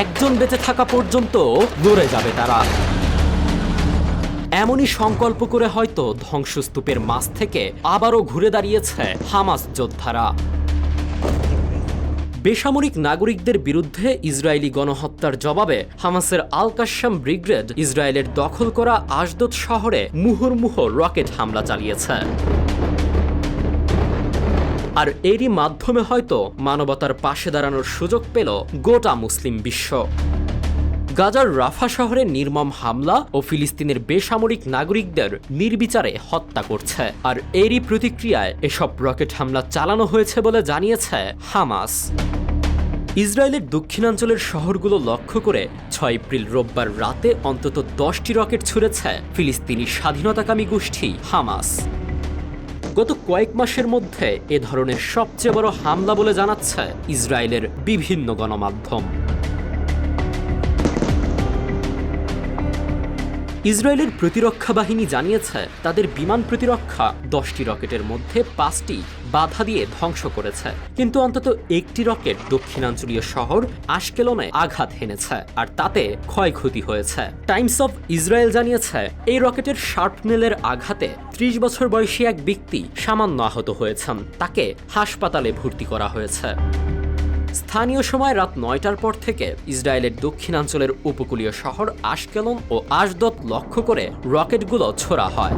একজন বেঁচে থাকা পর্যন্ত লড়ে যাবে তারা। এমনই সংকল্প করে হয়তো ধ্বংসস্তূপের মাছ থেকে আবারও ঘুরে দাঁড়িয়েছে হামাস যোদ্ধারা। বেসামরিক নাগরিকদের বিরুদ্ধে ইসরায়েলি গণহত্যার জবাবে হামাসের আল কাশ্যাম ব্রিগেড ইসরায়েলের দখল করা আশদোদ শহরে মুহুর্মুহ রকেট হামলা চালিয়েছে। আর এরই মাধ্যমে হয়তো মানবতার পাশে দাঁড়ানোর সুযোগ পেল গোটা মুসলিম বিশ্ব। গাজার রাফা শহরে নির্মম হামলা ও ফিলিস্তিনের বেসামরিক নাগরিকদের নির্বিচারে হত্যা করছে। আর এরই প্রতিক্রিয়ায় এসব রকেট হামলা চালানো হয়েছে বলে জানিয়েছে হামাস। ইসরায়েলের দক্ষিণাঞ্চলের শহরগুলো লক্ষ্য করে ছয় এপ্রিল রোববার রাতে অন্তত দশটি রকেট ছুড়েছে ফিলিস্তিনি স্বাধীনতাকামী গোষ্ঠী হামাস। গত কয়েক মাসের মধ্যে এ ধরনের সবচেয়ে বড় হামলা বলে জানাচ্ছে ইসরায়েলের বিভিন্ন গণমাধ্যম। ইসরায়েলের প্রতিরক্ষা বাহিনী জানিয়েছে, তাদের বিমান প্রতিরক্ষা দশটি রকেটের মধ্যে পাঁচটি বাধা দিয়ে ধ্বংস করেছে। কিন্তু অন্তত একটি রকেট দক্ষিণাঞ্চলীয় শহর আশকেলনে আঘাত হেনেছে, আর তাতে ক্ষয়ক্ষতি হয়েছে। টাইমস অফ ইসরায়েল জানিয়েছে, এই রকেটের শার্পনেলের আঘাতে ত্রিশ বছর বয়সী এক ব্যক্তি সামান্য আহত হয়েছেন। তাকে হাসপাতালে ভর্তি করা হয়েছে। স্থানীয় সময় রাত নয়টার পর থেকে ইসরায়েলের দক্ষিণাঞ্চলের উপকূলীয় শহর আশকেলন ও আশদত লক্ষ্য করে রকেটগুলো ছোড়া হয়।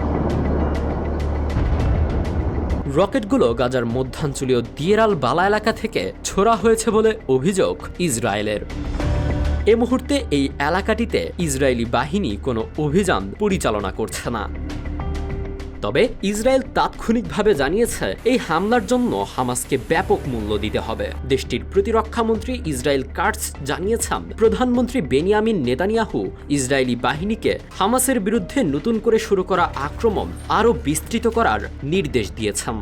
রকেটগুলো গাজার মধ্যাঞ্চলীয় দিয়েরাল বালা এলাকা থেকে ছোড়া হয়েছে বলে অভিযোগ ইসরায়েলের। এ মুহূর্তে এই এলাকাটিতে ইসরায়েলি বাহিনী কোনো অভিযান পরিচালনা করছে না। তবে ইসরায়েল তাৎক্ষণিকভাবে জানিয়েছে, এই হামলার জন্য হামাসকে ব্যাপক মূল্য দিতে হবে। দেশটির প্রতিরক্ষামন্ত্রী ইসরায়েল কার্টস জানিয়েছেন, প্রধানমন্ত্রী বেনিয়ামিন নেতানিয়াহু ইসরায়েলি বাহিনীকে হামাসের বিরুদ্ধে নতুন করে শুরু করা আক্রমণ আরও বিস্তৃত করার নির্দেশ দিয়েছেন।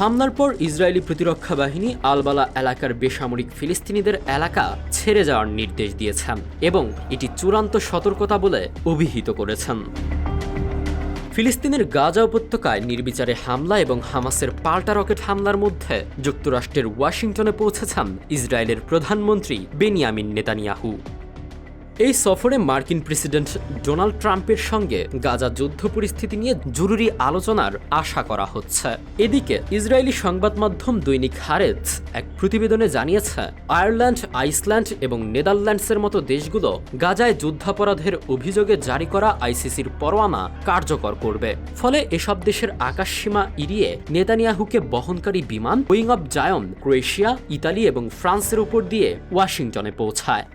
হামলার পর ইসরায়েলি প্রতিরক্ষা বাহিনী আলবালা এলাকার বেসামরিক ফিলিস্তিনিদের এলাকা ছেড়ে যাওয়ার নির্দেশ দিয়েছেন এবং এটি চূড়ান্ত সতর্কতা বলে অভিহিত করেছেন। ফিলিস্তিনের গাজা উপত্যকায় নির্বিচারে হামলা এবং হামাসের পাল্টা রকেট হামলার মধ্যে যুক্তরাষ্ট্রের ওয়াশিংটনে পৌঁছেছেন ইসরায়েলের প্রধানমন্ত্রী বেনিয়ামিন নেতানিয়াহু। এই সফরে মার্কিন প্রেসিডেন্ট ডোনাল্ড ট্রাম্পের সঙ্গে গাজা যুদ্ধ পরিস্থিতি নিয়ে জরুরি আলোচনার আশা করা হচ্ছে। এদিকে ইসরায়েলি সংবাদ মাধ্যম দৈনিক হারেজ এক প্রতিবেদনে জানিয়েছে, আয়ারল্যান্ড, আইসল্যান্ড এবং নেদারল্যান্ডসের মতো দেশগুলো গাজায় যুদ্ধাপরাধের অভিযোগে জারি করা আইসিসির পরোয়ানা কার্যকর করবে। ফলে এসব দেশের আকাশসীমা এড়িয়ে নেতানিয়াহুকে বহনকারী বিমান, Wing of Zion, Croatia, Italy এবং ফ্রান্সের উপর দিয়ে ওয়াশিংটনে পৌঁছায়।